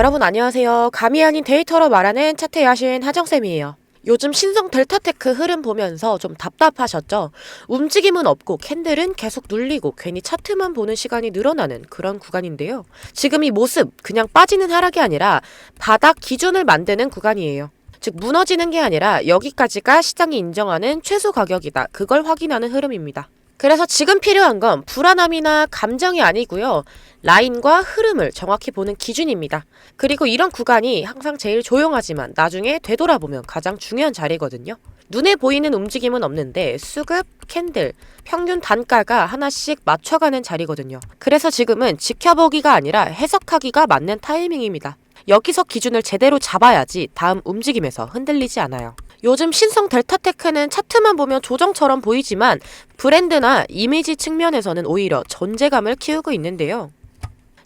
여러분 안녕하세요. 감이 아닌 데이터로 말하는 차트 야신 하정쌤이에요. 요즘 신성 델타테크 흐름 보면서 좀 답답하셨죠? 움직임은 없고 캔들은 계속 눌리고 괜히 차트만 보는 시간이 늘어나는 그런 구간인데요. 지금 이 모습 그냥 빠지는 하락이 아니라 바닥 기준을 만드는 구간이에요. 즉 무너지는 게 아니라 여기까지가 시장이 인정하는 최소 가격이다. 그걸 확인하는 흐름입니다. 그래서 지금 필요한 건 불안함이나 감정이 아니고요. 라인과 흐름을 정확히 보는 기준입니다. 그리고 이런 구간이 항상 제일 조용하지만 나중에 되돌아보면 가장 중요한 자리거든요. 눈에 보이는 움직임은 없는데 수급, 캔들, 평균 단가가 하나씩 맞춰가는 자리거든요. 그래서 지금은 지켜보기가 아니라 해석하기가 맞는 타이밍입니다. 여기서 기준을 제대로 잡아야지 다음 움직임에서 흔들리지 않아요. 요즘 신성 델타테크는 차트만 보면 조정처럼 보이지만 브랜드나 이미지 측면에서는 오히려 존재감을 키우고 있는데요.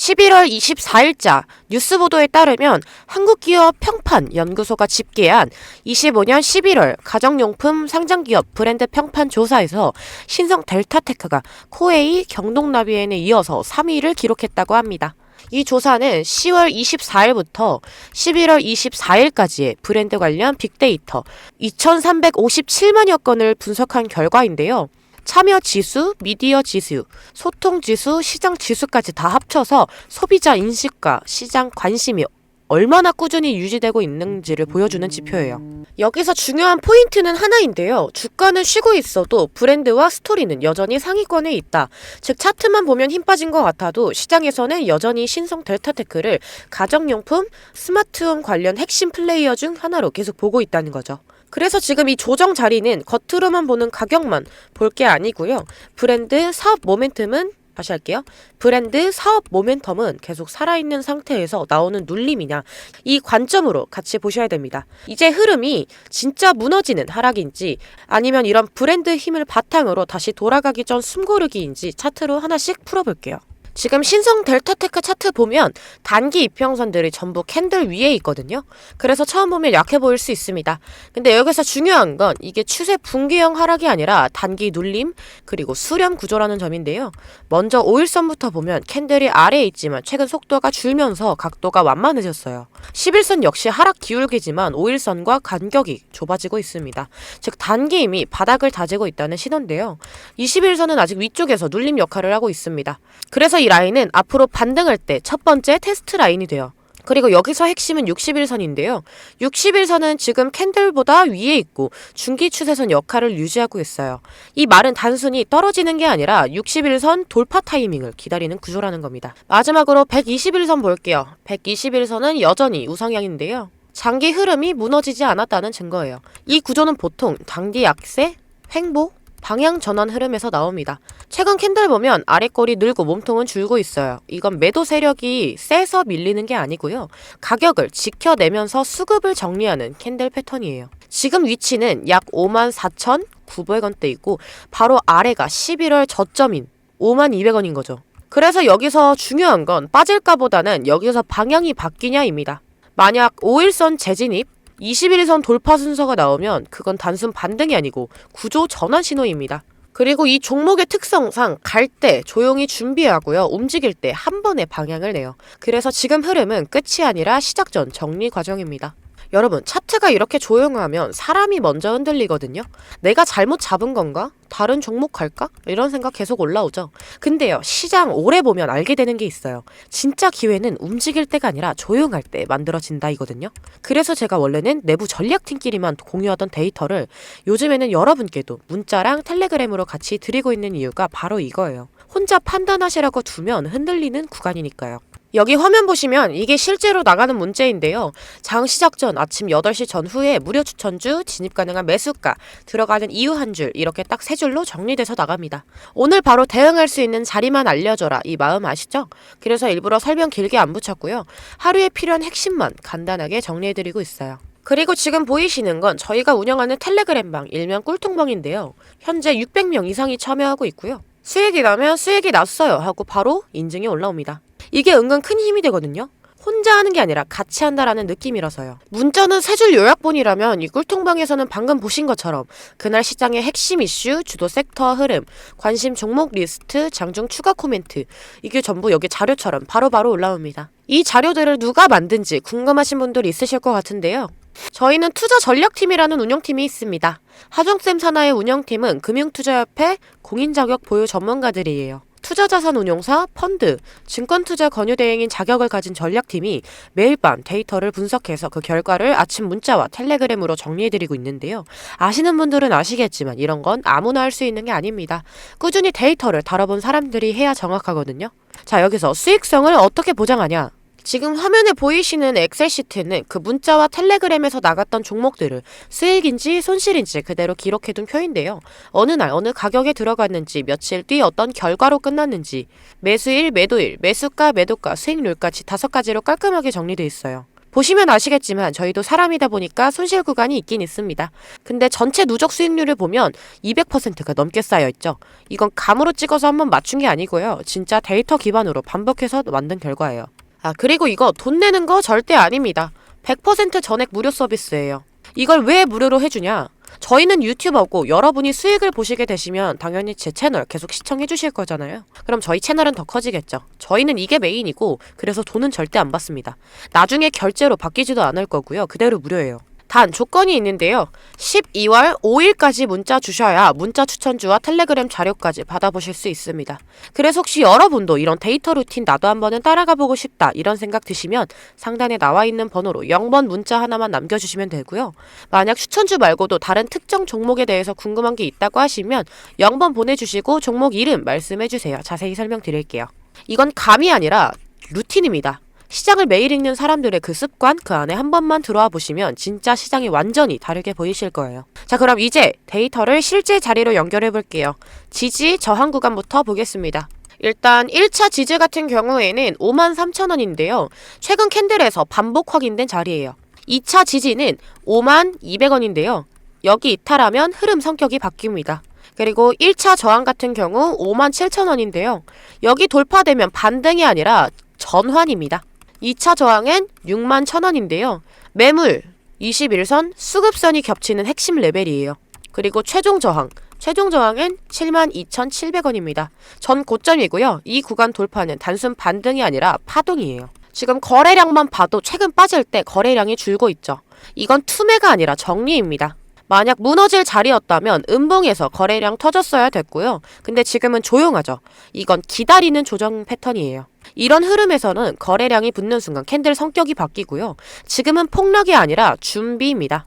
11월 24일자 뉴스 보도에 따르면 한국기업 평판 연구소가 집계한 25년 11월 가정용품 상장기업 브랜드 평판 조사에서 신성 델타테크가 코웨이 경동나비엔에 이어서 3위를 기록했다고 합니다. 이 조사는 10월 24일부터 11월 24일까지의 브랜드 관련 빅데이터 2,357만여 건을 분석한 결과인데요. 참여 지수, 미디어 지수, 소통 지수, 시장 지수까지 다 합쳐서 소비자 인식과 시장 관심이 얼마나 꾸준히 유지되고 있는지를 보여주는 지표예요. 여기서 중요한 포인트는 하나인데요. 주가는 쉬고 있어도 브랜드와 스토리는 여전히 상위권에 있다. 즉 차트만 보면 힘 빠진 것 같아도 시장에서는 여전히 신성 델타테크를 가정용품, 스마트홈 관련 핵심 플레이어 중 하나로 계속 보고 있다는 거죠. 그래서 지금 이 조정 자리는 겉으로만 보는 가격만 볼 게 아니고요. 브랜드 사업 모멘텀은 다시 할게요. 브랜드 사업 모멘텀은 계속 살아있는 상태에서 나오는 눌림이냐 이 관점으로 같이 보셔야 됩니다. 이제 흐름이 진짜 무너지는 하락인지 아니면 이런 브랜드 힘을 바탕으로 다시 돌아가기 전 숨고르기인지 차트로 하나씩 풀어볼게요. 지금 신성 델타테크 차트 보면 단기 이평선들이 전부 캔들 위에 있거든요. 그래서 처음 보면 약해 보일 수 있습니다. 근데 여기서 중요한 건 이게 추세 붕괴형 하락이 아니라 단기 눌림 그리고 수렴 구조라는 점인데요. 먼저 5일선부터 보면 캔들이 아래에 있지만 최근 속도가 줄면서 각도가 완만해졌어요. 11선 역시 하락 기울기지만 5일선과 간격이 좁아지고 있습니다. 즉 단기 이미 바닥을 다지고 있다는 신호인데요. 21선은 아직 위쪽에서 눌림 역할을 하고 있습니다. 그래서 이 라인은 앞으로 반등할 때 첫 번째 테스트 라인이 돼요. 그리고 여기서 핵심은 61선인데요. 61선은 지금 캔들보다 위에 있고 중기 추세선 역할을 유지하고 있어요. 이 말은 단순히 떨어지는 게 아니라 61선 돌파 타이밍을 기다리는 구조라는 겁니다. 마지막으로 121선 볼게요. 121선은 여전히 우상향인데요. 장기 흐름이 무너지지 않았다는 증거예요. 이 구조는 보통 단기 약세, 횡보, 방향 전환 흐름에서 나옵니다. 최근 캔들 보면 아래꼬리 늘고 몸통은 줄고 있어요. 이건 매도 세력이 세서 밀리는 게 아니고요. 가격을 지켜내면서 수급을 정리하는 캔들 패턴이에요. 지금 위치는 약 54,900원대 있고 바로 아래가 11월 저점인 52,200원인 거죠. 그래서 여기서 중요한 건 빠질까 보다는 여기서 방향이 바뀌냐입니다. 만약 5일선 재진입, 21선 돌파 순서가 나오면 그건 단순 반등이 아니고 구조 전환 신호입니다. 그리고 이 종목의 특성상 갈 때 조용히 준비하고요. 움직일 때 한 번에 방향을 내요. 그래서 지금 흐름은 끝이 아니라 시작 전 정리 과정입니다. 여러분, 차트가 이렇게 조용하면 사람이 먼저 흔들리거든요. 내가 잘못 잡은 건가? 다른 종목 갈까? 이런 생각 계속 올라오죠. 근데요, 시장 오래 보면 알게 되는 게 있어요. 진짜 기회는 움직일 때가 아니라 조용할 때 만들어진다 이거든요. 그래서 제가 원래는 내부 전략팀끼리만 공유하던 데이터를 요즘에는 여러분께도 문자랑 텔레그램으로 같이 드리고 있는 이유가 바로 이거예요. 혼자 판단하시라고 두면 흔들리는 구간이니까요. 여기 화면 보시면 이게 실제로 나가는 문제인데요. 장 시작 전 아침 8시 전후에 무료 추천주, 진입 가능한 매수가, 들어가는 이유 한 줄 이렇게 딱 세 줄로 정리돼서 나갑니다. 오늘 바로 대응할 수 있는 자리만 알려줘라 이 마음 아시죠? 그래서 일부러 설명 길게 안 붙였고요. 하루에 필요한 핵심만 간단하게 정리해드리고 있어요. 그리고 지금 보이시는 건 저희가 운영하는 텔레그램방 일명 꿀통방인데요. 현재 600명 이상이 참여하고 있고요. 수익이 나면 수익이 났어요 하고 바로 인증이 올라옵니다. 이게 은근 큰 힘이 되거든요. 혼자 하는 게 아니라 같이 한다라는 느낌이라서요. 문자는 세 줄 요약본이라면 이 꿀통방에서는 방금 보신 것처럼 그날 시장의 핵심 이슈, 주도 섹터 흐름, 관심 종목 리스트, 장중 추가 코멘트 이게 전부 여기 자료처럼 바로바로 올라옵니다. 이 자료들을 누가 만든지 궁금하신 분들 있으실 것 같은데요. 저희는 투자 전략팀이라는 운영팀이 있습니다. 하정쌤 산하의 운영팀은 금융투자협회 공인 자격 보유 전문가들이에요. 투자자산 운용사, 펀드, 증권투자 권유대행인 자격을 가진 전략팀이 매일 밤 데이터를 분석해서 그 결과를 아침 문자와 텔레그램으로 정리해드리고 있는데요. 아시는 분들은 아시겠지만 이런 건 아무나 할 수 있는 게 아닙니다. 꾸준히 데이터를 다뤄본 사람들이 해야 정확하거든요. 자, 여기서 수익성을 어떻게 보장하냐? 지금 화면에 보이시는 엑셀 시트는 그 문자와 텔레그램에서 나갔던 종목들을 수익인지 손실인지 그대로 기록해둔 표인데요. 어느 날 어느 가격에 들어갔는지 며칠 뒤 어떤 결과로 끝났는지 매수일, 매도일, 매수가, 매도가, 수익률까지 다섯 가지로 깔끔하게 정리돼 있어요. 보시면 아시겠지만 저희도 사람이다 보니까 손실 구간이 있긴 있습니다. 근데 전체 누적 수익률을 보면 200%가 넘게 쌓여 있죠. 이건 감으로 찍어서 한번 맞춘 게 아니고요. 진짜 데이터 기반으로 반복해서 만든 결과예요. 아, 그리고 이거 돈 내는 거 절대 아닙니다. 100% 전액 무료 서비스예요. 이걸 왜 무료로 해주냐? 저희는 유튜버고 여러분이 수익을 보시게 되시면 당연히 제 채널 계속 시청해 주실 거잖아요. 그럼 저희 채널은 더 커지겠죠. 저희는 이게 메인이고 그래서 돈은 절대 안 받습니다. 나중에 결제로 바뀌지도 않을 거고요. 그대로 무료예요. 단 조건이 있는데요. 12월 5일까지 문자 주셔야 문자 추천주와 텔레그램 자료까지 받아보실 수 있습니다. 그래서 혹시 여러분도 이런 데이터 루틴 나도 한번은 따라가 보고 싶다 이런 생각 드시면 상단에 나와 있는 번호로 0번 문자 하나만 남겨주시면 되고요. 만약 추천주 말고도 다른 특정 종목에 대해서 궁금한 게 있다고 하시면 0번 보내주시고 종목 이름 말씀해주세요. 자세히 설명드릴게요. 이건 감이 아니라 루틴입니다. 시장을 매일 읽는 사람들의 그 습관 그 안에 한 번만 들어와 보시면 진짜 시장이 완전히 다르게 보이실 거예요. 자, 그럼 이제 데이터를 실제 자리로 연결해 볼게요. 지지 저항 구간부터 보겠습니다. 일단 1차 지지 같은 경우에는 5만 3천 원인데요. 최근 캔들에서 반복 확인된 자리예요. 2차 지지는 5만 200원인데요. 여기 이탈하면 흐름 성격이 바뀝니다. 그리고 1차 저항 같은 경우 5만 7천 원인데요. 여기 돌파되면 반등이 아니라 전환입니다. 2차 저항은 6만 1000원인데요. 매물 21선 수급선이 겹치는 핵심 레벨이에요. 그리고 최종 저항 최종 저항은 72,700원입니다. 전 고점이고요. 이 구간 돌파는 단순 반등이 아니라 파동이에요. 지금 거래량만 봐도 최근 빠질 때 거래량이 줄고 있죠. 이건 투매가 아니라 정리입니다. 만약 무너질 자리였다면 음봉에서 거래량 터졌어야 됐고요. 근데 지금은 조용하죠. 이건 기다리는 조정 패턴이에요. 이런 흐름에서는 거래량이 붙는 순간 캔들 성격이 바뀌고요. 지금은 폭락이 아니라 준비입니다.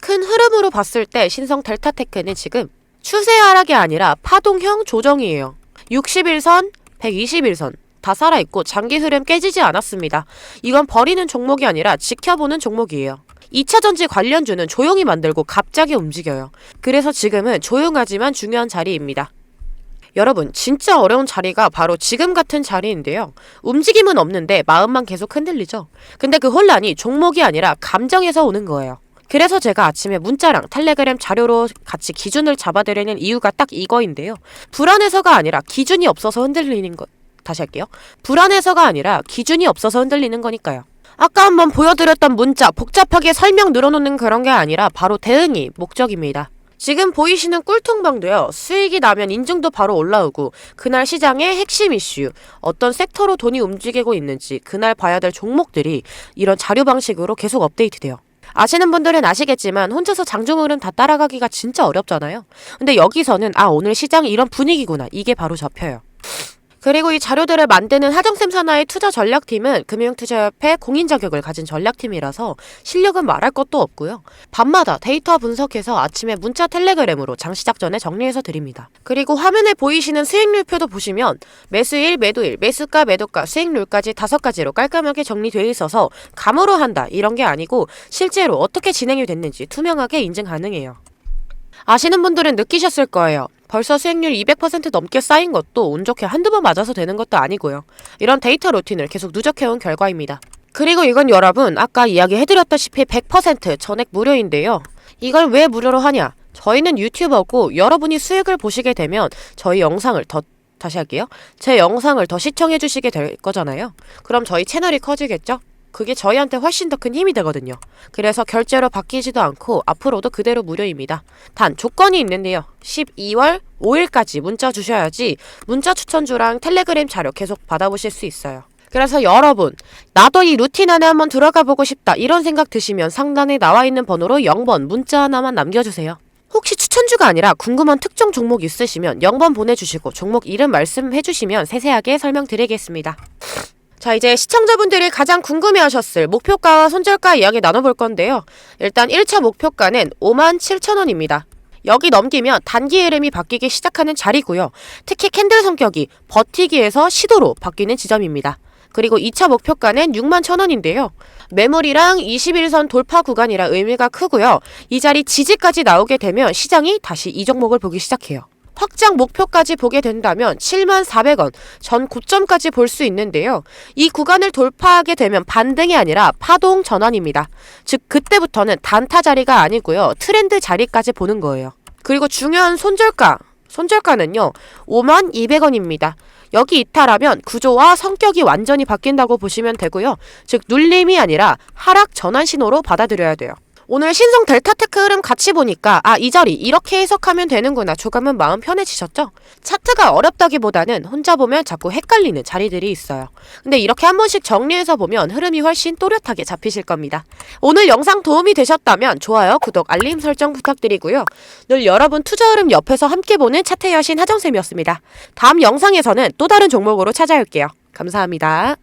큰 흐름으로 봤을 때 신성 델타테크는 지금 추세 하락이 아니라 파동형 조정이에요. 61선, 121선 다 살아있고 장기 흐름 깨지지 않았습니다. 이건 버리는 종목이 아니라 지켜보는 종목이에요. 2차 전지 관련주는 조용히 만들고 갑자기 움직여요. 그래서 지금은 조용하지만 중요한 자리입니다. 여러분, 진짜 어려운 자리가 바로 지금 같은 자리인데요. 움직임은 없는데 마음만 계속 흔들리죠. 근데 그 혼란이 종목이 아니라 감정에서 오는 거예요. 그래서 제가 아침에 문자랑 텔레그램 자료로 같이 기준을 잡아드리는 이유가 딱 이거인데요. 불안해서가 아니라 기준이 없어서 흔들리는 것. 다시 할게요. 불안해서가 아니라 기준이 없어서 흔들리는 거니까요. 아까 한번 보여드렸던 문자 복잡하게 설명 늘어놓는 그런 게 아니라 바로 대응이 목적입니다. 지금 보이시는 꿀통방도요, 수익이 나면 인증도 바로 올라오고, 그날 시장의 핵심 이슈, 어떤 섹터로 돈이 움직이고 있는지, 그날 봐야 될 종목들이 이런 자료 방식으로 계속 업데이트 돼요. 아시는 분들은 아시겠지만 혼자서 장중 흐름 다 따라가기가 진짜 어렵잖아요. 근데 여기서는 아 오늘 시장이 이런 분위기구나 이게 바로 잡혀요. 그리고 이 자료들을 만드는 하정샘 산하의 투자 전략팀은 금융투자협회 공인 자격을 가진 전략팀이라서 실력은 말할 것도 없고요. 밤마다 데이터 분석해서 아침에 문자 텔레그램으로 장 시작 전에 정리해서 드립니다. 그리고 화면에 보이시는 수익률표도 보시면 매수일, 매도일, 매수가, 매도가, 수익률까지 다섯 가지로 깔끔하게 정리되어 있어서 감으로 한다 이런 게 아니고 실제로 어떻게 진행이 됐는지 투명하게 인증 가능해요. 아시는 분들은 느끼셨을 거예요. 벌써 수익률 200% 넘게 쌓인 것도 운 좋게 한두 번 맞아서 되는 것도 아니고요. 이런 데이터 루틴을 계속 누적해온 결과입니다. 그리고 이건 여러분 아까 이야기해드렸다시피 100% 전액 무료인데요. 이걸 왜 무료로 하냐? 저희는 유튜버고 여러분이 수익을 보시게 되면 저희 영상을 더 다시 할게요. 제 영상을 더 시청해 주시게 될 거잖아요. 그럼 저희 채널이 커지겠죠? 그게 저희한테 훨씬 더 큰 힘이 되거든요. 그래서 결제로 바뀌지도 않고 앞으로도 그대로 무료입니다. 단 조건이 있는데요. 12월 5일까지 문자 주셔야지 문자 추천주랑 텔레그램 자료 계속 받아보실 수 있어요. 그래서 여러분, 나도 이 루틴 안에 한번 들어가 보고 싶다 이런 생각 드시면 상단에 나와 있는 번호로 0번 문자 하나만 남겨주세요. 혹시 추천주가 아니라 궁금한 특정 종목 있으시면 0번 보내주시고 종목 이름 말씀해주시면 세세하게 설명드리겠습니다. 자, 이제 시청자분들이 가장 궁금해 하셨을 목표가와 손절가 이야기 나눠볼 건데요. 일단 1차 목표가는 5만 7천 원입니다. 여기 넘기면 단기 흐름이 바뀌기 시작하는 자리고요. 특히 캔들 성격이 버티기에서 시도로 바뀌는 지점입니다. 그리고 2차 목표가는 6만 천 원인데요. 매물이랑 21선 돌파 구간이라 의미가 크고요. 이 자리 지지까지 나오게 되면 시장이 다시 이 종목을 보기 시작해요. 확장 목표까지 보게 된다면 7만 400원 전 고점까지 볼 수 있는데요. 이 구간을 돌파하게 되면 반등이 아니라 파동 전환입니다. 즉 그때부터는 단타 자리가 아니고요. 트렌드 자리까지 보는 거예요. 그리고 중요한 손절가 손절가는요. 5만 200원입니다. 여기 이탈하면 구조와 성격이 완전히 바뀐다고 보시면 되고요. 즉 눌림이 아니라 하락 전환 신호로 받아들여야 돼요. 오늘 신성 델타테크 흐름 같이 보니까 아 이 자리 이렇게 해석하면 되는구나 조금은 마음 편해지셨죠? 차트가 어렵다기보다는 혼자 보면 자꾸 헷갈리는 자리들이 있어요. 근데 이렇게 한 번씩 정리해서 보면 흐름이 훨씬 또렷하게 잡히실 겁니다. 오늘 영상 도움이 되셨다면 좋아요, 구독, 알림 설정 부탁드리고요. 늘 여러분 투자 흐름 옆에서 함께 보는 차트의 여신 하정쌤이었습니다. 다음 영상에서는 또 다른 종목으로 찾아올게요. 감사합니다.